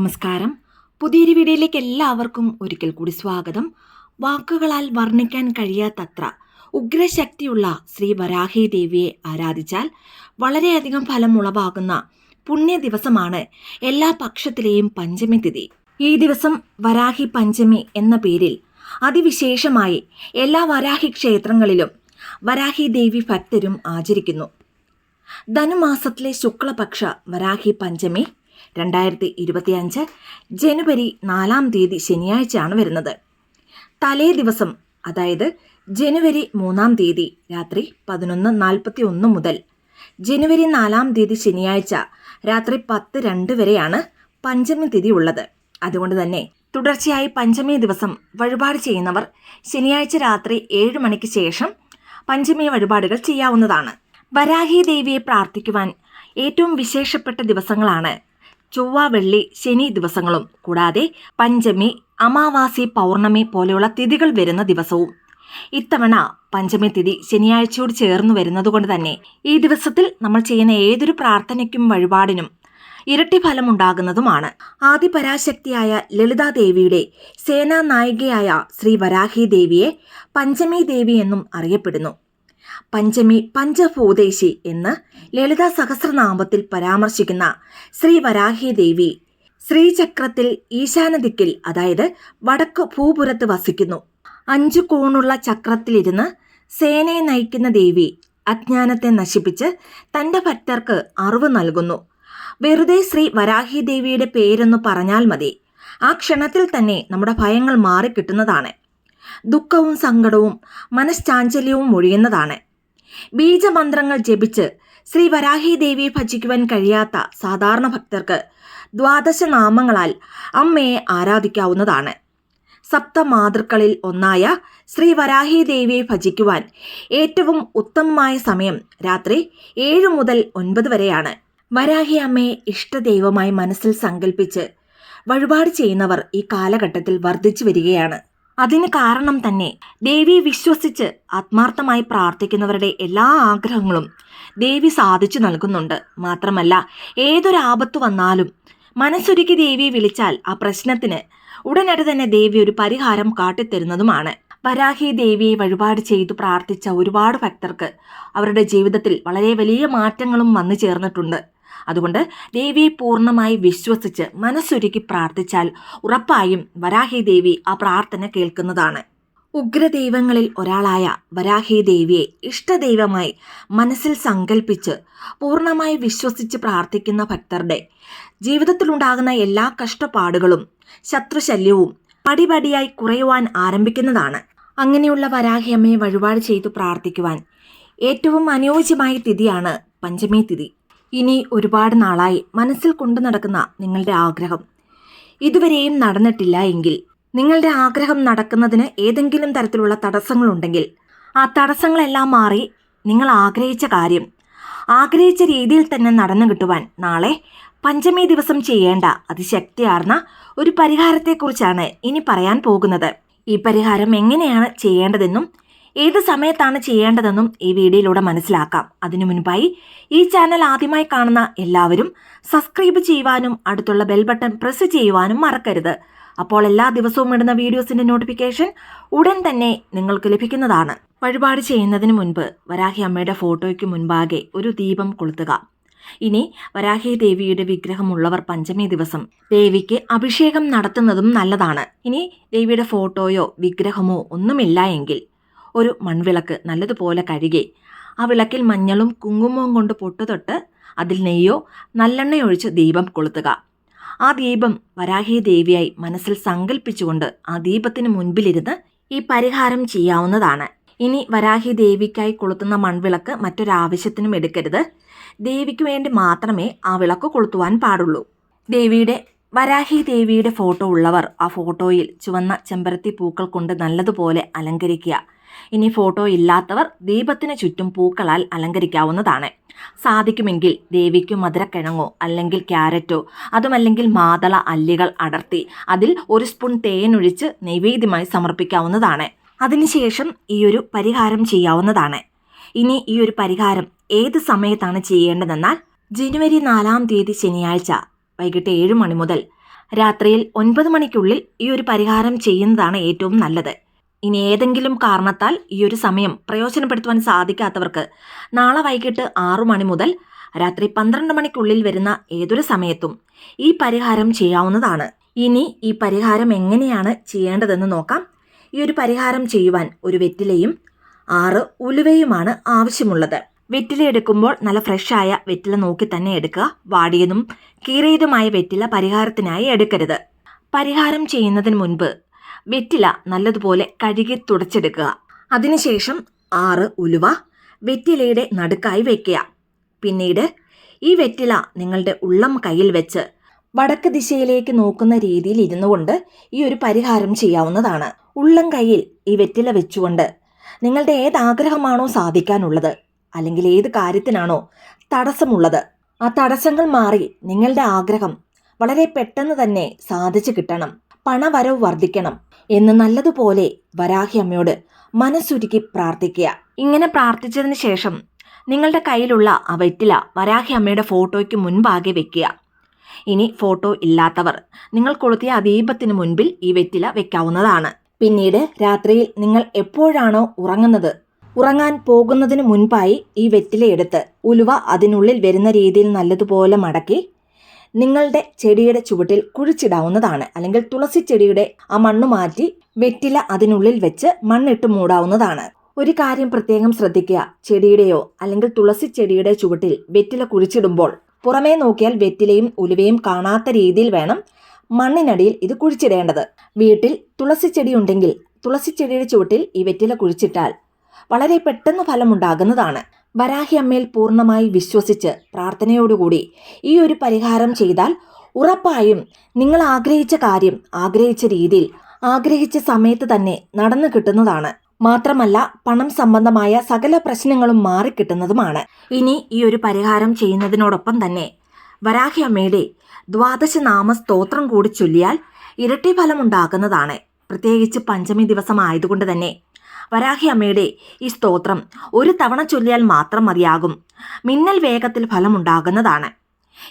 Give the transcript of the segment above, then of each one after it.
നമസ്കാരം. പുതിയൊരു വീഡിയോയിലേക്ക് എല്ലാവർക്കും ഒരിക്കൽ കൂടി സ്വാഗതം. വാക്കുകളാൽ വർണിക്കാൻ കഴിയാത്തത്ര ഉഗ്രശക്തിയുള്ള ശ്രീ വരാഹി ദേവിയെ ആരാധിച്ചാൽ വളരെയധികം ഫലം ഉളവാകുന്ന പുണ്യ ദിവസമാണ് എല്ലാ പക്ഷത്തിലെയും പഞ്ചമി തിഥി. ഈ ദിവസം വരാഹി പഞ്ചമി എന്ന പേരിൽ അതിവിശേഷമായി എല്ലാ വരാഹി ക്ഷേത്രങ്ങളിലും വരാഹി ദേവി ഭക്തരും ആചരിക്കുന്നു. ധനുമാസത്തിലെ ശുക്ലപക്ഷ വരാഹി പഞ്ചമി രണ്ടായിരത്തി ഇരുപത്തിയഞ്ച് ജനുവരി നാലാം തീയതി ശനിയാഴ്ചയാണ് വരുന്നത്. തലേ ദിവസം അതായത് ജനുവരി മൂന്നാം തീയതി രാത്രി പതിനൊന്ന് നാൽപ്പത്തി ഒന്ന് മുതൽ ജനുവരി നാലാം തീയതി ശനിയാഴ്ച രാത്രി പത്ത് രണ്ട് വരെയാണ് പഞ്ചമി തിഥി ഉള്ളത്. അതുകൊണ്ട് തന്നെ തുടർച്ചയായി പഞ്ചമി ദിവസം വഴിപാട് ചെയ്യുന്നവർ ശനിയാഴ്ച രാത്രി ഏഴ് മണിക്ക് ശേഷം പഞ്ചമി വഴിപാടുകൾ ചെയ്യാവുന്നതാണ്. വരാഹി ദേവിയെ പ്രാർത്ഥിക്കുവാൻ ഏറ്റവും വിശേഷപ്പെട്ട ദിവസങ്ങളാണ് ചൊവ്വ വെള്ളി ശനി ദിവസങ്ങളും. കൂടാതെ പഞ്ചമി അമാവാസി പൗർണമി പോലെയുള്ള തിഥികൾ വരുന്ന ദിവസവും. ഇത്തവണ പഞ്ചമി തിഥി ശനിയാഴ്ചയോട് ചേർന്ന് വരുന്നതുകൊണ്ട് തന്നെ ഈ ദിവസത്തിൽ നമ്മൾ ചെയ്യുന്ന ഏതൊരു പ്രാർത്ഥനയ്ക്കും വഴിപാടിനും ഇരട്ടി ഫലം ഉണ്ടാകുന്നതുമാണ് ആദിപരാശക്തിയായ ലളിതാദേവിയുടെ സേനാനായികയായ ശ്രീ വരാഹി ദേവിയെ പഞ്ചമി ദേവി എന്നും അറിയപ്പെടുന്നു. പഞ്ചമി പഞ്ചഭൂതേശി എന്ന് ലളിതാ സഹസ്രനാമത്തിൽ പരാമർശിക്കുന്ന ശ്രീ വരാഹി ദേവി ശ്രീചക്രത്തിൽ ഈശാനദിക്കിൽ അതായത് വടക്ക് ഭൂപുരത്ത് വസിക്കുന്നു. അഞ്ചു കോണുള്ള ചക്രത്തിലിരുന്ന് സേനയെ നയിക്കുന്ന ദേവി അജ്ഞാനത്തെ നശിപ്പിച്ച് തന്റെ ഭക്തർക്ക് അറിവ് നൽകുന്നു. വെറുതെ ശ്രീ വരാഹി ദേവിയുടെ പേരെന്ന് പറഞ്ഞാൽ മതി. ആ ക്ഷണത്തിൽ തന്നെ നമ്മുടെ ഭയങ്ങൾ മാറിക്കിട്ടുന്നതാണ്. ദുഃഖവും സങ്കടവും മനഃശാഞ്ചല്യവും ഒഴിയുന്നതാണ്. ബീജമന്ത്രങ്ങൾ ജപിച്ച് ശ്രീ വരാഹി ദേവിയെ ഭജിക്കുവാൻ കഴിയാത്ത സാധാരണ ഭക്തർക്ക് ദ്വാദശ നാമങ്ങളാൽ അമ്മയെ ആരാധിക്കാവുന്നതാണ്. സപ്തമാതൃക്കളിൽ ഒന്നായ ശ്രീ വരാഹി ദേവിയെ ഭജിക്കുവാൻ ഏറ്റവും ഉത്തമമായ സമയം രാത്രി ഏഴ് മുതൽ ഒൻപത് വരെയാണ്. വരാഹി അമ്മയെ ഇഷ്ടദൈവമായി മനസ്സിൽ സങ്കല്പിച്ച് വഴിപാട് ചെയ്യുന്നവർ ഈ കാലഘട്ടത്തിൽ വർദ്ധിച്ചു വരികയാണ്. അതിന് കാരണം തന്നെ ദേവി വിശ്വസിച്ച് ആത്മാർത്ഥമായി പ്രാർത്ഥിക്കുന്നവരുടെ എല്ലാ ആഗ്രഹങ്ങളും ദേവി സാധിച്ചു നൽകുന്നുണ്ട്. മാത്രമല്ല ഏതൊരു ആപത്ത് വന്നാലും മനസ്സൊരുക്കി ദേവിയെ വിളിച്ചാൽ ആ പ്രശ്നത്തിന് ഉടനടി തന്നെ ദേവി ഒരു പരിഹാരം കാട്ടിത്തരുന്നതുമാണ്. വരാഹി ദേവിയെ വഴിപാട് ചെയ്തു പ്രാർത്ഥിച്ച ഒരുപാട് ഭക്തർക്ക് അവരുടെ ജീവിതത്തിൽ വളരെ വലിയ മാറ്റങ്ങളും വന്നു ചേർന്നിട്ടുണ്ട്. അതുകൊണ്ട് ദേവിയെ പൂർണമായി വിശ്വസിച്ച് മനസ്സൊരുക്കി പ്രാർത്ഥിച്ചാൽ ഉറപ്പായും വരാഹി ദേവി ആ പ്രാർത്ഥന കേൾക്കുന്നതാണ്. ഉഗ്രദൈവങ്ങളിൽ ഒരാളായ വരാഹി ദേവിയെ ഇഷ്ടദൈവമായി മനസ്സിൽ സങ്കല്പിച്ച് പൂർണമായി വിശ്വസിച്ച് പ്രാർത്ഥിക്കുന്ന ഭക്തരുടെ ജീവിതത്തിലുണ്ടാകുന്ന എല്ലാ കഷ്ടപ്പാടുകളും ശത്രുശല്യവും പടിപടിയായി കുറയുവാൻ ആരംഭിക്കുന്നതാണ്. അങ്ങനെയുള്ള വരാഹിയമ്മയെ വഴിപാട് ചെയ്തു പ്രാർത്ഥിക്കുവാൻ ഏറ്റവും അനുയോജ്യമായ തിഥിയാണ് പഞ്ചമി തിഥി. ഇനി ഒരുപാട് നാളായി മനസ്സിൽ കൊണ്ടു നടക്കുന്ന നിങ്ങളുടെ ആഗ്രഹം. ഇതുവരെയും നടന്നിട്ടില്ല എങ്കിൽ നിങ്ങളുടെ ആഗ്രഹം നടക്കുന്നതിന് ഏതെങ്കിലും തരത്തിലുള്ള തടസ്സങ്ങളുണ്ടെങ്കിൽ ആ തടസ്സങ്ങളെല്ലാം മാറി നിങ്ങൾ ആഗ്രഹിച്ച കാര്യം ആഗ്രഹിച്ച രീതിയിൽ തന്നെ നടന്നു കിട്ടുവാൻ നാളെ പഞ്ചമി ദിവസം ചെയ്യേണ്ട അതിശക്തിയാർന്ന ഒരു പരിഹാരത്തെക്കുറിച്ചാണ് ഇനി പറയാൻ പോകുന്നത്. ഈ പരിഹാരം എങ്ങനെയാണ് ചെയ്യേണ്ടതെന്നും ഏത് സമയത്താണ് ചെയ്യേണ്ടതെന്നും ഈ വീഡിയോയിലൂടെ മനസ്സിലാക്കാം. അതിനു മുൻപായി ഈ ചാനൽ ആദ്യമായി കാണുന്ന എല്ലാവരും സബ്സ്ക്രൈബ് ചെയ്യുവാനും അടുത്തുള്ള ബെൽ ബട്ടൺ പ്രസ് ചെയ്യുവാനും മറക്കരുത്. അപ്പോൾ എല്ലാ ദിവസവും ഇടുന്ന വീഡിയോസിന്റെ നോട്ടിഫിക്കേഷൻ ഉടൻ തന്നെ നിങ്ങൾക്ക് ലഭിക്കുന്നതാണ്. വഴിപാട് ചെയ്യുന്നതിന് മുൻപ് വരാഹി അമ്മയുടെ ഫോട്ടോയ്ക്ക് മുൻപാകെ ഒരു ദീപം കൊളുത്തുക. ഇനി വരാഹി ദേവിയുടെ വിഗ്രഹമുള്ളവർ പഞ്ചമി ദിവസം ദേവിക്ക് അഭിഷേകം നടത്തുന്നതും നല്ലതാണ്. ഇനി ദേവിയുടെ ഫോട്ടോയോ വിഗ്രഹമോ ഒന്നുമില്ല എങ്കിൽ ഒരു മൺവിളക്ക് നല്ലതുപോലെ കഴുകി ആ വിളക്കിൽ മഞ്ഞളും കുങ്കുമവും കൊണ്ട് പൊട്ടുതൊട്ട് അതിൽ നെയ്യോ നല്ലെണ്ണയൊഴിച്ച് ദീപം കൊളുത്തുക. ആ ദീപം വരാഹി ദേവിയായി മനസ്സിൽ സങ്കല്പിച്ചുകൊണ്ട് ആ ദീപത്തിന് മുൻപിലിരുന്ന് ഈ പരിഹാരം ചെയ്യാവുന്നതാണ്. ഇനി വരാഹി ദേവിക്കായി കൊളുത്തുന്ന മൺവിളക്ക് മറ്റൊരാവശ്യത്തിനും എടുക്കരുത്. ദേവിക്ക് വേണ്ടി മാത്രമേ ആ വിളക്ക് കൊളുത്തുവാൻ പാടുള്ളൂ. ദേവിയുടെ വരാഹി ദേവിയുടെ ഫോട്ടോ ഉള്ളവർ ആ ഫോട്ടോയിൽ ചുവന്ന ചെമ്പരത്തി പൂക്കൾ കൊണ്ട് നല്ലതുപോലെ അലങ്കരിക്കുക. ഇനി ഫോട്ടോ ഇല്ലാത്തവർ ദീപത്തിന് ചുറ്റും പൂക്കളാൽ അലങ്കരിക്കാവുന്നതാണ്. സാധിക്കുമെങ്കിൽ ദേവിക്ക് മധുരക്കിഴങ്ങോ അല്ലെങ്കിൽ ക്യാരറ്റോ അതുമല്ലെങ്കിൽ മാതള അല്ലികൾ അടർത്തി അതിൽ ഒരു സ്പൂൺ തേനൊഴിച്ച് നൈവേദ്യമായി സമർപ്പിക്കാവുന്നതാണ്. അതിനുശേഷം ഈ ഒരു പരിഹാരം ചെയ്യാവുന്നതാണ്. ഇനി ഈ ഒരു പരിഹാരം ഏത് സമയത്താണ് ചെയ്യേണ്ടതെന്നാൽ ജനുവരി നാലാം തീയതി ശനിയാഴ്ച വൈകിട്ട് ഏഴ് മണി മുതൽ രാത്രിയിൽ ഒൻപത് മണിക്കുള്ളിൽ ഈ ഒരു പരിഹാരം ചെയ്യുന്നതാണ് ഏറ്റവും നല്ലത്. ഇനി ഏതെങ്കിലും കാരണത്താൽ ഈ ഒരു സമയം പ്രയോജനപ്പെടുത്തുവാൻ സാധിക്കാത്തവർക്ക് നാളെ വൈകിട്ട് ആറു മണി മുതൽ രാത്രി പന്ത്രണ്ട് മണിക്കുള്ളിൽ വരുന്ന ഏതൊരു സമയത്തും ഈ പരിഹാരം ചെയ്യാവുന്നതാണ്. ഇനി ഈ പരിഹാരം എങ്ങനെയാണ് ചെയ്യേണ്ടതെന്ന് നോക്കാം. ഈ ഒരു പരിഹാരം ചെയ്യുവാൻ ഒരു വെറ്റിലയും ആറ് ഉലുവയുമാണ് ആവശ്യമുള്ളത്. വെറ്റില എടുക്കുമ്പോൾ നല്ല ഫ്രഷായ വെറ്റില നോക്കി തന്നെ എടുക്കുക. വാടിയതും കീറിയതുമായ വെറ്റില പരിഹാരത്തിനായി എടുക്കരുത്. പരിഹാരം ചെയ്യുന്നതിന് മുൻപ് വെറ്റില നല്ലതുപോലെ കഴുകി തുടച്ചെടുക്കുക. അതിനുശേഷം ആറ് ഉലുവ വെറ്റിലയുടെ നടുക്കായി വയ്ക്കുക പിന്നീട് ഈ വെറ്റില നിങ്ങളുടെ ഉള്ളം കയ്യിൽ വെച്ച് വടക്ക് ദിശയിലേക്ക് നോക്കുന്ന രീതിയിൽ ഇരുന്നു കൊണ്ട് ഈ ഒരു പരിഹാരം ചെയ്യാവുന്നതാണ്. ഉള്ളം കയ്യിൽ ഈ വെറ്റില വെച്ചുകൊണ്ട് നിങ്ങളുടെ ഏത് ആഗ്രഹമാണോ സാധിക്കാനുള്ളത്. അല്ലെങ്കിൽ ഏത് കാര്യത്തിനാണോ തടസ്സമുള്ളത്. ആ തടസ്സങ്ങൾ മാറി നിങ്ങളുടെ ആഗ്രഹം വളരെ പെട്ടെന്ന് തന്നെ സാധിച്ചു കിട്ടണം. പണവരവ് വർദ്ധിക്കണം എന്ന് നല്ലതുപോലെ വരാഹി അമ്മയോട് മനസ്സുരുക്കി പ്രാർത്ഥിക്കുക. ഇങ്ങനെ പ്രാർത്ഥിച്ചതിന് ശേഷം നിങ്ങളുടെ കയ്യിലുള്ള ആ വെറ്റില വരാഹി അമ്മയുടെ ഫോട്ടോയ്ക്ക് മുൻപാകെ വെക്കുക. ഇനി ഫോട്ടോ ഇല്ലാത്തവർ നിങ്ങൾ കൊളുത്തിയ ആ ദീപത്തിന് മുൻപിൽ ഈ വെറ്റില വെക്കാവുന്നതാണ്. പിന്നീട് രാത്രിയിൽ നിങ്ങൾ എപ്പോഴാണോ ഉറങ്ങുന്നത് ഉറങ്ങാൻ പോകുന്നതിന് മുൻപായി ഈ വെറ്റിലയെടുത്ത് ഉലുവ അതിനുള്ളിൽ വരുന്ന രീതിയിൽ നല്ലതുപോലെ മടക്കി നിങ്ങളുടെ ചെടിയുടെ ചുവട്ടിൽ കുഴിച്ചിടാവുന്നതാണ്. അല്ലെങ്കിൽ തുളസി ചെടിയുടെ ആ മണ്ണ് മാറ്റി വെറ്റില അതിനുള്ളിൽ വെച്ച് മണ്ണിട്ട് മൂടാവുന്നതാണ്. ഒരു കാര്യം പ്രത്യേകം ശ്രദ്ധിക്കുക. ചെടിയുടെയോ അല്ലെങ്കിൽ തുളസി ചെടിയുടെ ചുവട്ടിൽ വെറ്റില കുഴിച്ചിടുമ്പോൾ പുറമേ നോക്കിയാൽ വെറ്റിലയും ഉലുവയും കാണാത്ത രീതിയിൽ വേണം മണ്ണിനടിയിൽ ഇത് കുഴിച്ചിടേണ്ടത്. വീട്ടിൽ തുളസി ചെടി ഉണ്ടെങ്കിൽ തുളസി ചെടിയുടെ ചുവട്ടിൽ ഈ വെറ്റില കുഴിച്ചിട്ടാൽ വളരെ പെട്ടെന്ന് ഫലമുണ്ടാകുന്നതാണ്. വരാഹി അമ്മയിൽ പൂർണമായി വിശ്വസിച്ച് പ്രാർത്ഥനയോടുകൂടി ഈ ഒരു പരിഹാരം ചെയ്താൽ ഉറപ്പായും നിങ്ങൾ ആഗ്രഹിച്ച കാര്യം ആഗ്രഹിച്ച രീതിയിൽ ആഗ്രഹിച്ച സമയത്ത് തന്നെ നടന്നു കിട്ടുന്നതാണ്. മാത്രമല്ല പണം സംബന്ധമായ സകല പ്രശ്നങ്ങളും മാറിക്കിട്ടുന്നതുമാണ്. ഇനി ഈ ഒരു പരിഹാരം ചെയ്യുന്നതിനോടൊപ്പം തന്നെ വരാഹി അമ്മയുടെ ദ്വാദശ നാമ സ്തോത്രം കൂടി ചൊല്ലിയാൽ ഇരട്ടി ഫലം ഉണ്ടാകുന്നതാണ് പ്രത്യേകിച്ച് പഞ്ചമി ദിവസം ആയതുകൊണ്ട് തന്നെ വരാഹി അമ്മയുടെ ഈ സ്തോത്രം ഒരു തവണ ചൊല്ലിയാൽ മാത്രം മതിയാകും. മിന്നൽ വേഗത്തിൽ ഫലമുണ്ടാകുന്നതാണ്.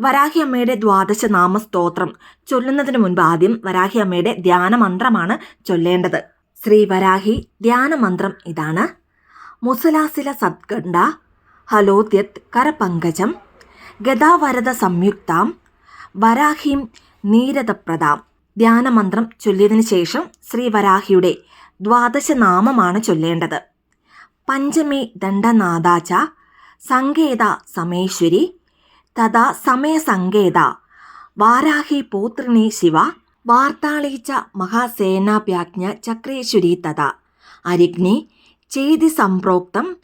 വരാഹി അമ്മയുടെ ദ്വാദശ നാമ സ്തോത്രം ചൊല്ലുന്നതിന് മുൻപ് ആദ്യം വരാഹി അമ്മയുടെ ധ്യാന മന്ത്രമാണ് ചൊല്ലേണ്ടത്. ശ്രീ വരാഹി ധ്യാന മന്ത്രം ഇതാണ്. മുസലാസില സദ്ഗണ്ഡ ഹലോദ്യത് കരപങ്കജം ഗതാവരത സംയുക്താം വരാഹിം നീരതപ്രദാം. ധ്യാനമന്ത്രം ചൊല്ലിയതിനു ശേഷം ശ്രീ വരാഹിയുടെ ദ്വാദശ നാമമാണ് ചൊല്ലേണ്ടത്. പഞ്ചമി ദണ്ഡനാദാച സങ്കേത സമേശ്വരി തഥാ സമയസങ്കേത വാരാഹി പോത്രിണി ശിവ വാർത്താളീച്ച മഹാസേനാഭ്യാജ്ഞ ചക്രേശ്വരി തഥ അരിഗ്നി ചേതി സംപ്രോക്തം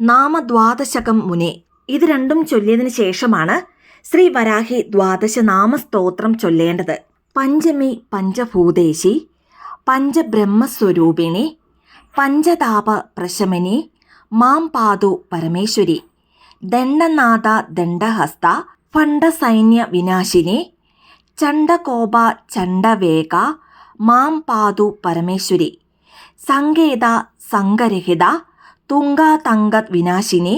നാമദ്വാദശകം മുനെ. ഇത് രണ്ടും ചൊല്ലിയതിനു ശേഷമാണ് ശ്രീ വരാഹി ദ്വാദശ നാമസ്തോത്രം ചൊല്ലേണ്ടത്. പഞ്ചമി പഞ്ചഭൂതേശി പഞ്ചബ്രഹ്മസ്വരൂപിണി പഞ്ചതാപ പ്രശമനി മാം പാതു പരമേശ്വരി ദണ്ഡനാഥ ദണ്ഡഹസ്ത ഫണ്ടസൈന്യ വിനാശിനി ചണ്ഡകോപ ചണ്ഡവേഗ മാം പാതു പരമേശ്വരി സങ്കേത സംഗരഹിത തുങ്കാതങ്ക വിനാശിനി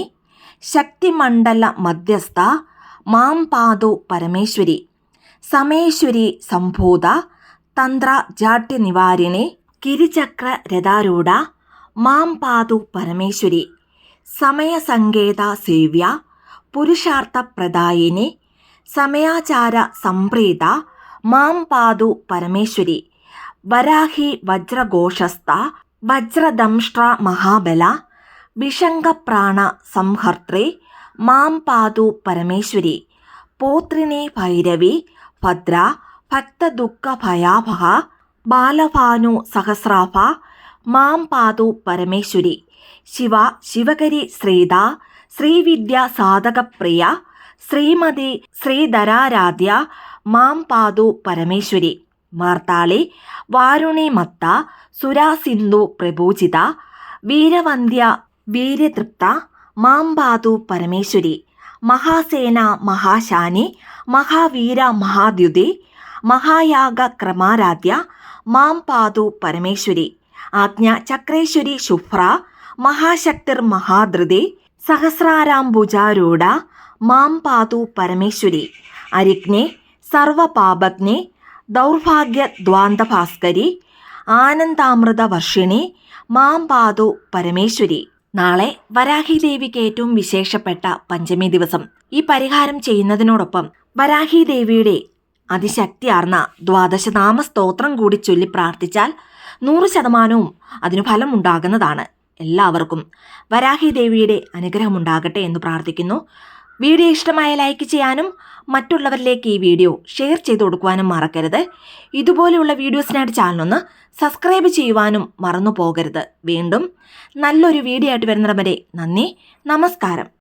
ശക്തിമണ്ഡല മധ്യസ്ഥ മാം പാതു പരമേശ്വരി സമേശ്വരി സംഭൂത തന്ത്ര ജാട്യ നിവാരിണി കിരിചക്ര രഥാരൂഢ മാം പാതു പരമേശ്വരി സമയസങ്കേത സേവ്യ പുരുഷാർത്ഥ പ്രദായിനി സമയാചാര സംപ്രീത മാം പാതു പരമേശ്വരി വരാഹി വജ്രഘോഷസ്ഥ വജ്രദംഷ്ട്ര മഹാബല വിഷംഗപ്രാണ സംഹർത്രേ മാം പാതു പരമേശ്വരി പോത്രിണി ഭൈരവി ഭദ്ര ഭക്തദുഃഖ ഭയാഭഹ ബാലഭാനു സഹസ്രാഭ മാം പാതു പരമേശ്വരി. ശിവ ശിവകരി ശ്രീത ശ്രീവിദ്യ സാധകപ്രിയ ശ്രീമതി ശ്രീധരാരാധ്യ മാം പാതു പരമേശ്വരി. മാർത്താളി വാരുണി മത്ത സുരാസിന്ധു പ്രഭൂജിത വീരവന്ധ്യ വീര്യതൃപ്ത മാം പാതു പരമേശ്വരി. മഹാസേന മഹാശാനി മഹാവീര മഹാദ്യുതി മഹായാഗ ക്രമാരാധ്യ മാം പാതു പരമേശ്വരി ആജ്ഞ ചക്രേശ്വരി ശുഭ്ര മഹാശക്തിർ മഹാധൃതി സഹസ്രാരാംബുജാരൂഢ മാം പാതു പരമേശ്വരി അരിഗ്നെ സർവപാപജ്ഞെ ദൗർഭാഗ്യ ദ്വാന്തഭാസ്കരി ആനന്ദാമൃത വർഷിണി മാം പാതു പരമേശ്വരി. നാളെ വരാഹി ദേവിക്ക് ഏറ്റവും വിശേഷപ്പെട്ട പഞ്ചമി ദിവസം. ഈ പരിഹാരം ചെയ്യുന്നതിനോടൊപ്പം വരാഹി ദേവിയുടെ അതിശക്തിയാർന്ന ദ്വാദശനാമ സ്തോത്രം കൂടി ചൊല്ലി പ്രാർത്ഥിച്ചാൽ നൂറ് ശതമാനവും അതിനു ഫലമുണ്ടാകുന്നതാണ്. എല്ലാവർക്കും വരാഹി ദേവിയുടെ അനുഗ്രഹമുണ്ടാകട്ടെ എന്ന് പ്രാർത്ഥിക്കുന്നു. വീഡിയോ ഇഷ്ടമായ ലൈക്ക് ചെയ്യാനും മറ്റുള്ളവരിലേക്ക് ഈ വീഡിയോ ഷെയർ ചെയ്തു കൊടുക്കുവാനും മറക്കരുത്. ഇതുപോലെയുള്ള വീഡിയോസിനായിട്ട് ചാനലൊന്ന് സബ്സ്ക്രൈബ് ചെയ്യുവാനും മറന്നു പോകരുത് വീണ്ടും നല്ലൊരു വീഡിയോ ആയിട്ട് വരുന്നിടം വരെ നന്ദി. നമസ്കാരം.